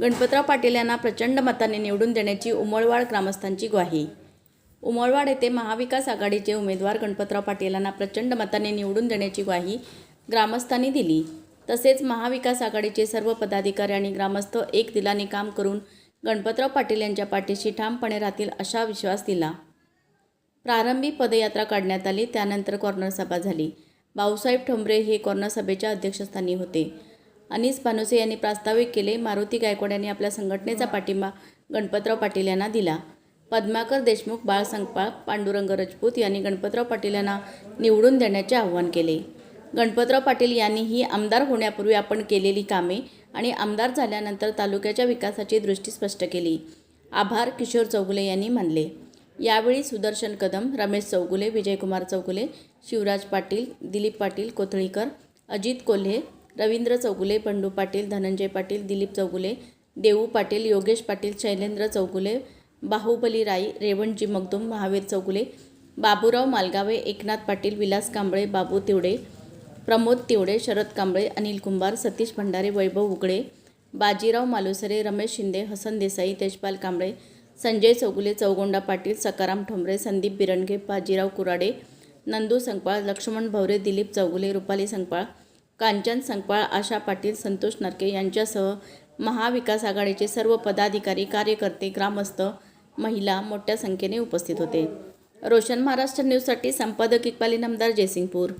गणपतराव पाटील यांना प्रचंड मताने निवडून देण्याची उमळवाड ग्रामस्थांची ग्वाही. उमळवाड येथे महाविकास आघाडीचे उमेदवार गणपतराव पाटील यांना प्रचंड मताने निवडून देण्याची ग्वाही ग्रामस्थांनी दिली. तसेच महाविकास आघाडीचे सर्व पदाधिकारी आणि ग्रामस्थ एक दिलाने काम करून गणपतराव पाटील यांच्या पाठीशी ठामपणे राहतील असा विश्वास दिला. प्रारंभी पदयात्रा काढण्यात आली त्यानंतर कॉर्नर सभा झाली. भाऊसाहेब ठोंबरे हे कॉर्नर सभेच्या अध्यक्षस्थानी होते. अनिस पानोसे यांनी प्रास्ताविक केले. मारुती गायकवाड यांनी आपल्या संघटनेचा पाठिंबा गणपतराव पाटील यांना दिला. पद्माकर देशमुख बाळ संकपाळ पांडुरंग राजपूत यांनी गणपतराव पाटील यांना निवडून देण्याचे आवाहन केले. गणपतराव पाटील यांनीही आमदार होण्यापूर्वी आपण केलेली कामे आणि आमदार झाल्यानंतर तालुक्याच्या विकासाची दृष्टी स्पष्ट केली. आभार किशोर चौगुले यांनी मानले. यावेळी सुदर्शन कदम रमेश चौगुले विजयकुमार चौगुले शिवराज पाटील दिलीप पाटील कोथळीकर अजित कोल्हे रवींद्र चौगुले बंडू पाटील धनंजय पाटील दिलीप चौगुले देऊ पाटील योगेश पाटील शैलेंद्र चौगुले बाहुबली राई रेवणजी मगदुम महावीर चौगुले बाबूराव मालगावे एकनाथ पाटील विलास कांबळे बाबू तिवडे प्रमोद तिवडे शरद कांबळे अनिल कुंभार सतीश भंडारे वैभव उगडे बाजीराव मालुसरे रमेश शिंदे हसन देसाई तेजपाल कांबळे संजय चौगुले चौगोंडा पाटील सकाराम ठोंबरे संदीप बिरणगे बाजीराव कुराडे नंदू संकपाळ लक्ष्मण भवरे दिलीप चौगुले रुपाली संकपाळ कांचन संकपाळ आशा पाटील संतोष नरके यांच्यासह महाविकास आघाडीचे सर्व पदाधिकारी कार्यकर्ते ग्रामस्थ महिला मोठ्या संख्येने उपस्थित होते. रोशन महाराष्ट्र न्यूजसाठी संपादक इक्बाली नमदार जयसिंगपूर.